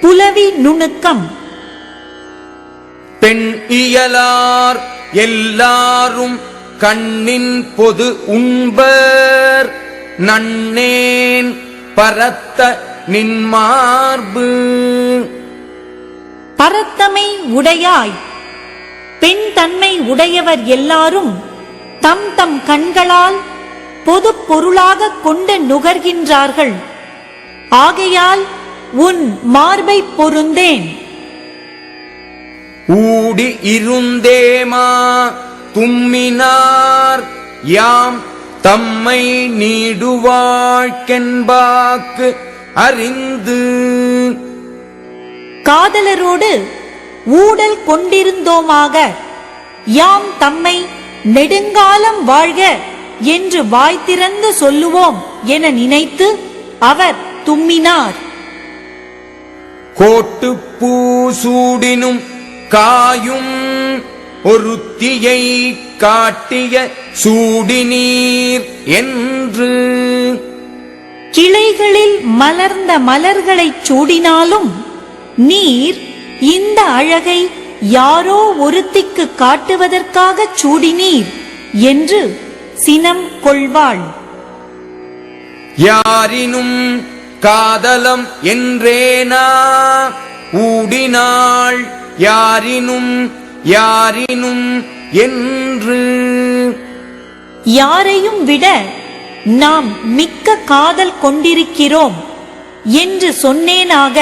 புலவி நுணுக்கம். பெண் இயலார் எல்லாரும் கண்ணின் பொது உண்பர். நன்னேன் பரத்த நின்மார்பு. பரத்தமை உடையாய். பெண் தன்மை உடையவர் எல்லாரும் தம் தம் கண்களால் பொதுப் பொருளாகக் கொண்டு நுகர்கின்றார்கள். ஆகையால் உன் மார்பைப் பொருந்தேன். ஊடி இருந்தேமா தும்மினார் யாம் தம்மை நீடுவாழ்க்கென்பாக்கு அறிந்து. காதலரோடு ஊடல் கொண்டிருந்தோமாக யாம் தம்மை நெடுங்காலம் வாழ்க என்று வாய் திறந்து சொல்லுவோம் என நினைத்து அவர் தும்மினார். கோட்டுப்பூ சூடினும் காயும் ஒருத்தியை காட்டிய சூடினீர் என்று. கிளைகளில் மலர்ந்த மலர்களைச் சூடினாலும் நீர் இந்த அழகை யாரோ ஒருத்திக்கு காட்டுவதற்காகச் சூடினீர் என்று சினம் கொள்வாள். யாரினும் காதலம் என்றேனா? ஊடினாள் யாரினும் யாரினும் என்று. யாரையும் விட நாம் மிக்க காதல் கொண்டிருக்கிறோம் என்று சொன்னேனாக.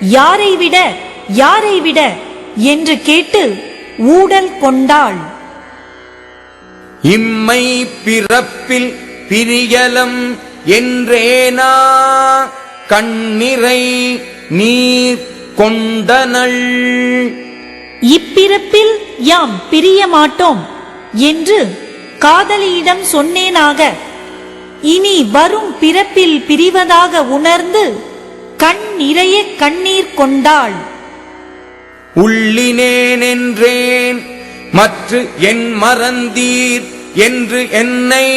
யாரை விட யாரை விட என்று கேட்டு ஊடல் கொண்டாள். இம்மை பிறப்பில் பிரியலம் என்றேனா கண்ணிறை நீர் கொண்டனள். இப்பிறப்பில் யாம் பிரிய மாட்டோம் என்று காதலியிடம் சொன்னேனாக. இனி வரும் பிறப்பில் பிரிவதாக உணர்ந்து கண் நிறைய கண்ணீர் கொண்டாள். உள்ளினேன் என்றேன் மற்ற என் மறந்தீர் என்று என்னை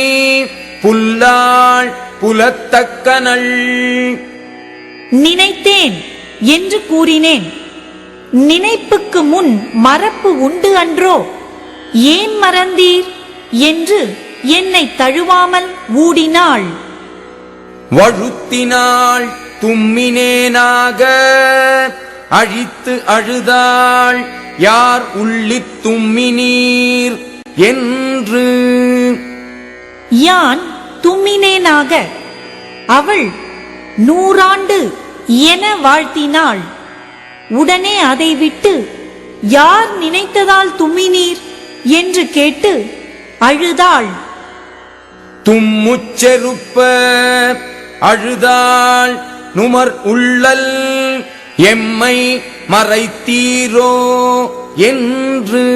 புல்லாள். புலத்தக்கனள். நினைத்தேன் என்று கூறினேன். நினைப்புக்கு முன் மறப்பு உண்டு அன்றோ? ஏன் மறந்தீர்? என்று என்னை தழுவாமல் ஊடினாள். வழுத்தினாள் தும்மினேனாக. அழித்து அழுதாள் யார் உள்ளித் தும்மினீர்? என்று. யான் தும்மினேனாக. அவள் நூறாண்டு என வாழ்த்தினாள். உடனே அதை விட்டு யார் நினைத்ததால் தும்மினீர்? என்று கேட்டு அழுதாள். தும்முச்செருப்ப அழுதாள் நுமர் உள்ளல் எம்மை மறைத்தீரோ? என்று.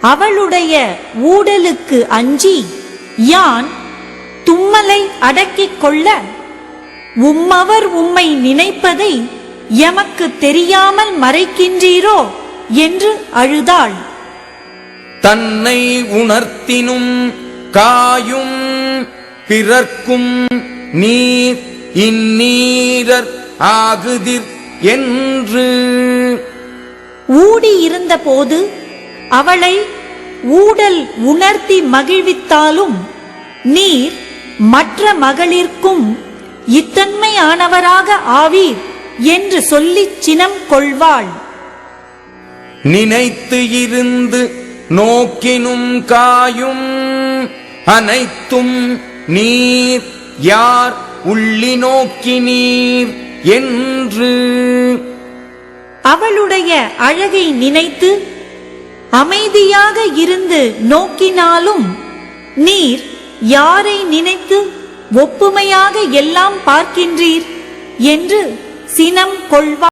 அவளுடைய ஊடலுக்கு அஞ்சி யான் தும்மலை அடக்கிக் கொள்ள உம்மவர் உம்மை நினைப்பதை எமக்கு தெரியாமல் மறைக்கின்றீரோ என்று அழுதாள். தன்னை உணர்த்தினும் காயும் பிறர்க்கும் நீர் இந்நீரர் ஆகுதிர் என்று ஊடியிருந்த போது அவளை ஊடல் உணர்த்தி மகிழ்வித்தாலும் நீர் மற்ற மகளிர்க்கும் இத்தன்மையானவராக ஆவீர் என்று சொல்லிச் சினம் கொள்வாள். நினைத்து இருந்து நோக்கினும் காயும் அனைத்தும் நீர். யார் உள்ளி நோக்கி நீர் என்று அவளுடைய அழகை நினைத்து அமைதியாக இருந்து நோக்கினாலும் நீர் யாரை நினைத்து ஒப்புமையாக எல்லாம் பார்க்கின்றீர் என்று சினம் கொள்வார்